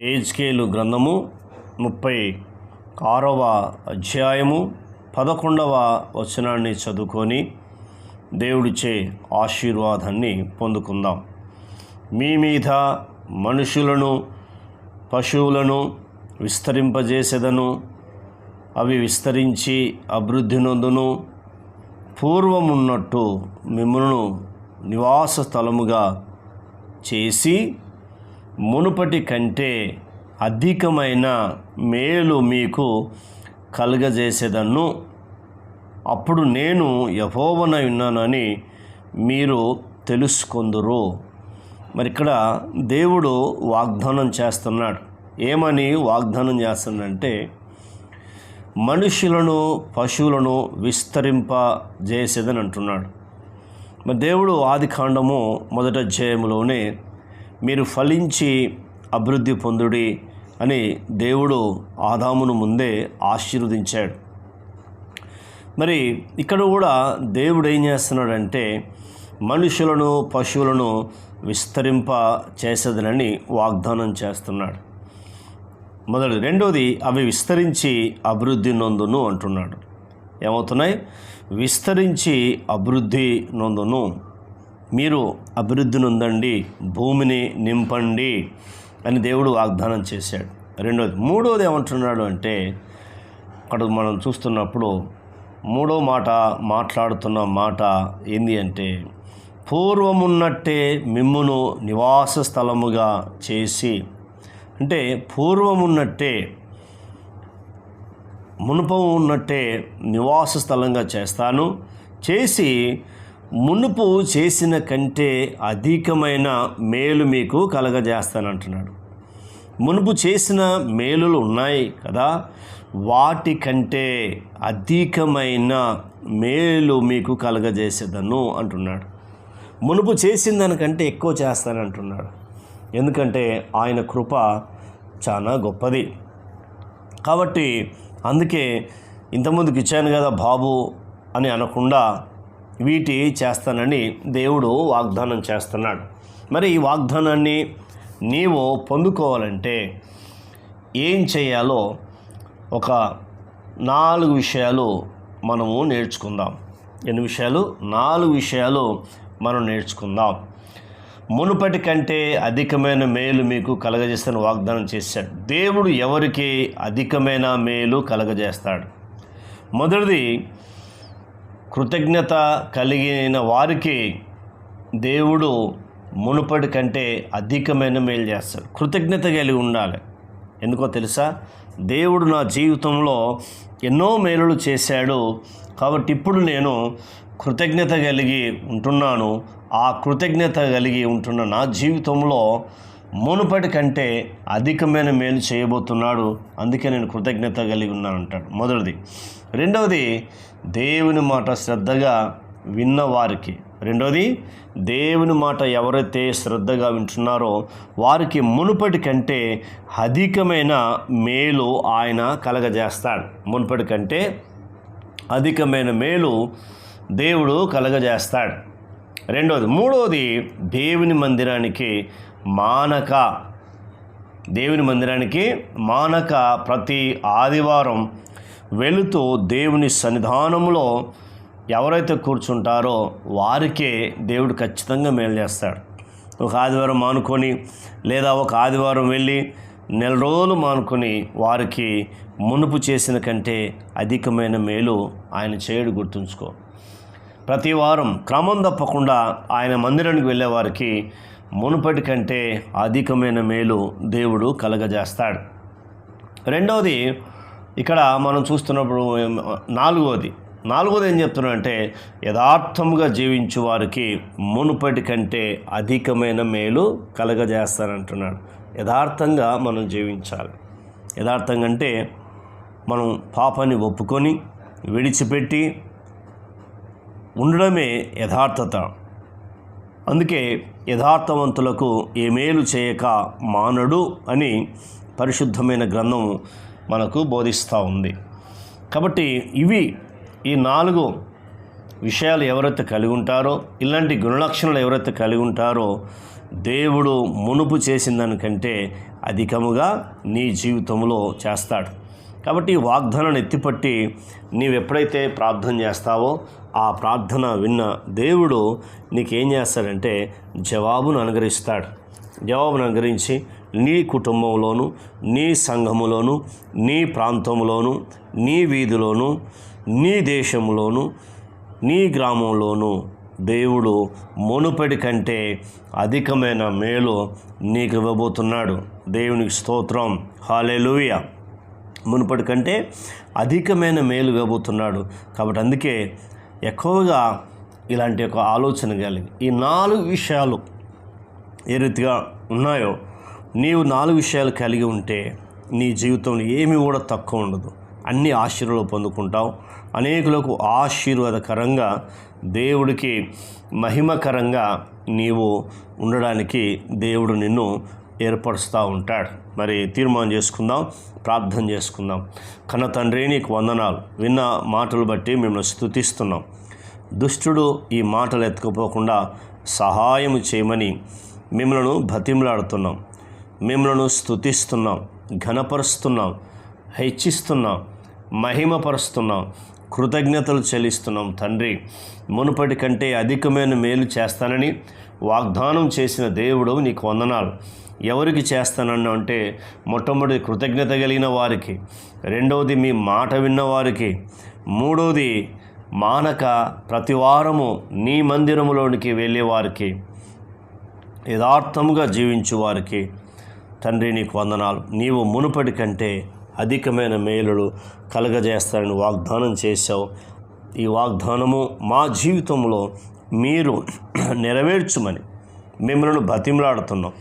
ఏజ్కేలు గ్రంథము ముప్పై ఆరవ అధ్యాయము పదకొండవ వచనాన్ని చదువుకొని దేవుడిచే ఆశీర్వాదాన్ని పొందుకుందాం. మీ మీద మనుషులను పశువులను విస్తరింపజేసేదను అవి విస్తరించి అభివృద్ధి నొందును. పూర్వమున్నట్టు మిమ్మల్ని నివాస స్థలముగా చేసి మునుపటి కంటే అధికమైన మేలు మీకు కలుగజేసేదన్ను. అప్పుడు నేను యహోవనై ఉన్నానని మీరు తెలుసుకుందరు. మరి ఇక్కడ దేవుడు వాగ్దానం చేస్తున్నాడు. ఏమని వాగ్దానం చేస్తున్నాడంటే మనుషులను పశువులను విస్తరింపజేసేదని అంటున్నాడు మరి దేవుడు ఆది కాండము మొదట అధ్యాయంలోనే మీరు ఫలించి అభివృద్ధి పొందుడి అని దేవుడు ఆదామును ముందే ఆశీర్వదించాడు. మరి ఇక్కడ కూడా దేవుడు ఏం చేస్తున్నాడంటే మనుషులను పశువులను విస్తరింప చేసేదనని వాగ్దానం చేస్తున్నాడు. మొదటి రెండోది అవి విస్తరించి అభివృద్ధి నొందును అంటున్నాడు. ఏమవుతున్నాయి? విస్తరించి అభివృద్ధి నొందును. మీరు అభివృద్ధి నొందండి భూమిని నింపండి అని దేవుడు వాగ్దానం చేశాడు. రెండోది మూడోది ఏమంటున్నాడు అంటే అక్కడ మనం చూస్తున్నప్పుడు మూడో మాట మాట్లాడుతున్న మాట ఏంది అంటే పూర్వమున్నట్టే మిమ్మును నివాస స్థలముగా చేసి అంటే పూర్వమున్నట్టే మునుపం ఉన్నట్టే నివాస స్థలంగా చేస్తాను. చేసి మునుపు చేసిన కంటే అధికమైన మేలు మీకు కలగజేస్తానంటున్నాడు. మునుపు చేసిన మేలులు ఉన్నాయి కదా. వాటి కంటే అధికమైన మేలు మీకు కలగజేసేదను అంటున్నాడు. మునుపు చేసిన దానికంటే ఎక్కువ చేస్తానంటున్నాడు. ఎందుకంటే ఆయన కృప చాలా గొప్పది. కాబట్టి అందుకే ఇంతకుముందుకు ఇచ్చాను కదా బాబు అని అనకుండా వీటి చేస్తానని దేవుడు వాగ్దానం చేస్తున్నాడు. మరి ఈ వాగ్దానాన్ని నీవు పొందుకోవాలంటే ఏం చేయాలో ఒక నాలుగు విషయాలు మనము నేర్చుకుందాం. ఎన్ని విషయాలు? నాలుగు విషయాలు మనం నేర్చుకుందాం. మునుపటి కంటే అధికమైన మేలు మీకు కలగజేస్తాను వాగ్దానం చేశాడు. దేవుడు ఎవరికి అధికమైన మేలు కలగజేస్తాడు? మొదటిది కృతజ్ఞత కలిగిన వారికి దేవుడు మునుపటి కంటే అధికమైన మేలు చేస్తాడు. కృతజ్ఞత కలిగి ఉండాలి. ఎందుకో తెలుసా? దేవుడు నా జీవితంలో ఎన్నో మేలులు చేశాడు. కాబట్టి ఇప్పుడు నేను కృతజ్ఞత కలిగి ఉంటున్నాను. ఆ కృతజ్ఞత కలిగి ఉంటున్న నా జీవితంలో మునుపటి కంటే అధికమైన మేలు చేయబోతున్నాడు. అందుకే నేను కృతజ్ఞత కలిగి ఉన్నాను అంటాడు. మొదటిది. రెండవది దేవుని మాట శ్రద్ధగా విన్న వారికి. రెండవది దేవుని మాట ఎవరైతే శ్రద్ధగా వింటున్నారో వారికి మునుపటి కంటే అధికమైన మేలు ఆయన కలగజేస్తాడు. మునుపటి కంటే అధికమైన మేలు దేవుడు కలగజేస్తాడు. రెండవది. మూడవది దేవుని మందిరానికి మానక. దేవుని మందిరానికి మానక ప్రతి ఆదివారం వెళుతూ దేవుని సన్నిధానంలో ఎవరైతే కూర్చుంటారో వారికే దేవుడు ఖచ్చితంగా మేలు చేస్తాడు. ఒక ఆదివారం మానుకొని లేదా ఒక ఆదివారం వెళ్ళి నెల రోజులు మానుకొని వారికి మునుపు చేసిన కంటే అధికమైన మేలు ఆయన చేయడు గుర్తుంచుకో. ప్రతి వారం క్రమం తప్పకుండా ఆయన మందిరానికి వెళ్ళే వారికి మునుపటి కంటే అధికమైన మేలు దేవుడు కలగజేస్తాడు. రెండవది ఇక్కడ మనం చూస్తున్నప్పుడు నాలుగవది. నాలుగోది ఏం చెప్తున్నాడంటే యథార్థముగా జీవించు వారికి మునుపటి కంటే అధికమైన మేలు కలగజేస్తానంటున్నాడు. యథార్థంగా మనం జీవించాలి. యథార్థంగా అంటే మనం పాపాన్ని ఒప్పుకొని విడిచిపెట్టి ఉండడమే యథార్థత. అందుకే యథార్థవంతులకు ఏ మేలు చేయక మానడు అని పరిశుద్ధమైన గ్రంథం మనకు బోధిస్తూ ఉంది. కాబట్టి ఇవి ఈ నాలుగు విషయాలు ఎవరైతే కలిగి ఉంటారో ఇలాంటి గుణలక్షణాలు ఎవరైతే కలిగి ఉంటారో దేవుడు మునుపు చేసిన దానికంటే అధికముగా నీ జీవితంలో చేస్తాడు. కాబట్టి ఈ వాగ్దానాన్ని ఎత్తిపట్టి నీవెప్పుడైతే ప్రార్థన చేస్తావో ఆ ప్రార్థన విన్న దేవుడు నీకేం చేస్తాడంటే జవాబును అనుగ్రహిస్తాడు. జవాబును అనుగ్రహించి నీ కుటుంబంలోను నీ సంఘములోను నీ ప్రాంతంలోను నీ వీధిలోను నీ దేశంలోను నీ గ్రామంలోను దేవుడు మునుపటి కంటే అధికమైన మేలు నీకు ఇవ్వబోతున్నాడు దేవునికి స్తోత్రం. హాలెలూయ. మునుపటి కంటే అధికమైన మేలు ఇవ్వబోతున్నాడు కాబట్టి అందుకే ఎక్కువగా ఇలాంటి ఒక ఆలోచన కలిగి ఈ నాలుగు విషయాలు ఏ రీతిగా ఉన్నాయో నీవు నాలుగు విషయాలు కలిగి ఉంటే నీ జీవితంలో ఏమి కూడా తక్కువ ఉండదు. అన్ని ఆశీర్వాదాలు పొందుకుంటావు. అనేకులకు ఆశీర్వాదకరంగా దేవుడికి మహిమకరంగా నీవు ఉండడానికి దేవుడు నిన్ను ఏర్పరుస్తూ ఉంటాడు. మరి తీర్మానం చేసుకుందాం ప్రార్థన చేసుకుందాం. కన్న తండ్రి నీకు వందనాలు. విన్న మాటలు బట్టి మిమ్మల్ని స్థుతిస్తున్నాం దుష్టుడు ఈ మాటలు ఎత్తుకుపోకుండా సహాయం చేయమని మిమ్మలను బతిమలాడుతున్నాం మిమ్మలను స్థుతిస్తున్నాం ఘనపరుస్తున్నాం హెచ్చిస్తున్నాం మహిమపరుస్తున్నాం కృతజ్ఞతలు చెల్లిస్తున్నాం. తండ్రి మునుపటి కంటే అధికమైన మేలు చేస్తానని వాగ్దానం చేసిన దేవుడు నీకు వందనాలు. ఎవరికి చేస్తానన్నా అంటే మొట్టమొదటి కృతజ్ఞత కలిగిన వారికి రెండవది మీ మాట విన్న వారికి మూడవది మానక ప్రతి వారము నీ మందిరములోనికి వెళ్ళేవారికి యథార్థముగా జీవించు వారికి తండ్రి నీకు వందనాలు. నీవు మునుపటి కంటే అధికమైన మేలులు కలగజేస్తారని వాగ్దానం చేశావు. ఈ వాగ్దానము మా జీవితంలో మీరు నెరవేర్చుమని మిమ్మల్ని బతిమలాడుతున్నాం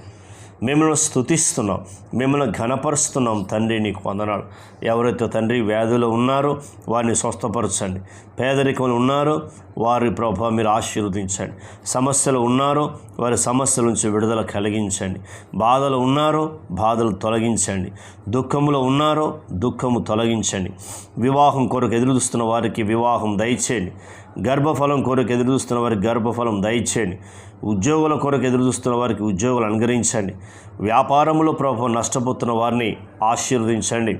మిమ్మల్ని స్థుతిస్తున్నాం మిమ్మల్ని ఘనపరుస్తున్నాం. తండ్రి నీకు వందనాలు. ఎవరైతే తండ్రి వ్యాధులు ఉన్నారో వారిని స్వస్థపరచండి. పేదరికంలో ఉన్నారో వారి ప్రభావ మీరు ఆశీర్వదించండి. సమస్యలు ఉన్నారో వారి సమస్యల నుంచి విడుదల కలిగించండి. బాధలు ఉన్నారో బాధలు తొలగించండి. దుఃఖంలో ఉన్నారో దుఃఖము తొలగించండి. వివాహం కొరకు ఎదురుచూస్తున్న వారికి వివాహం దయచేయండి. గర్భఫలం కొరకు ఎదురుస్తున్న వారికి గర్భఫలం దయచేయండి. ఉద్యోగుల కొరకు ఎదురుచూస్తున్న వారికి ఉద్యోగులు అనుగ్రహించండి. వ్యాపారంలో ప్రభావం నష్టపోతున్న వారిని ఆశీర్వదించండి.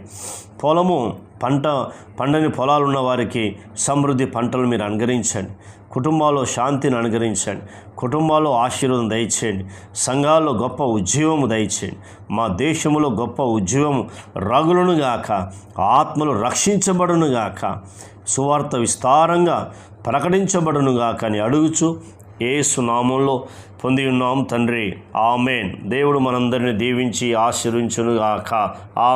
పొలము పంట పండని పొలాలు ఉన్న వారికి సమృద్ధి పంటలు మీరు అనుగ్రహించండి. కుటుంబాల్లో శాంతిని అనుగ్రహించండి. కుటుంబాల్లో ఆశీర్వాదం దయచేయండి. సంఘాల్లో గొప్ప ఉద్యోగము దయచేయండి. మా దేశంలో గొప్ప ఉద్యోగము రగులను గాక ఆత్మలు రక్షించబడును గాక సువార్త విస్తారంగా ప్రకటించబడును గాక అని అడుగుచు ఏసు నామంలో పొంది ఉన్నాం తండ్రి. ఆమెన్. దేవుడు మనందరిని దీవించి ఆశీర్వించునుగాక ఆమె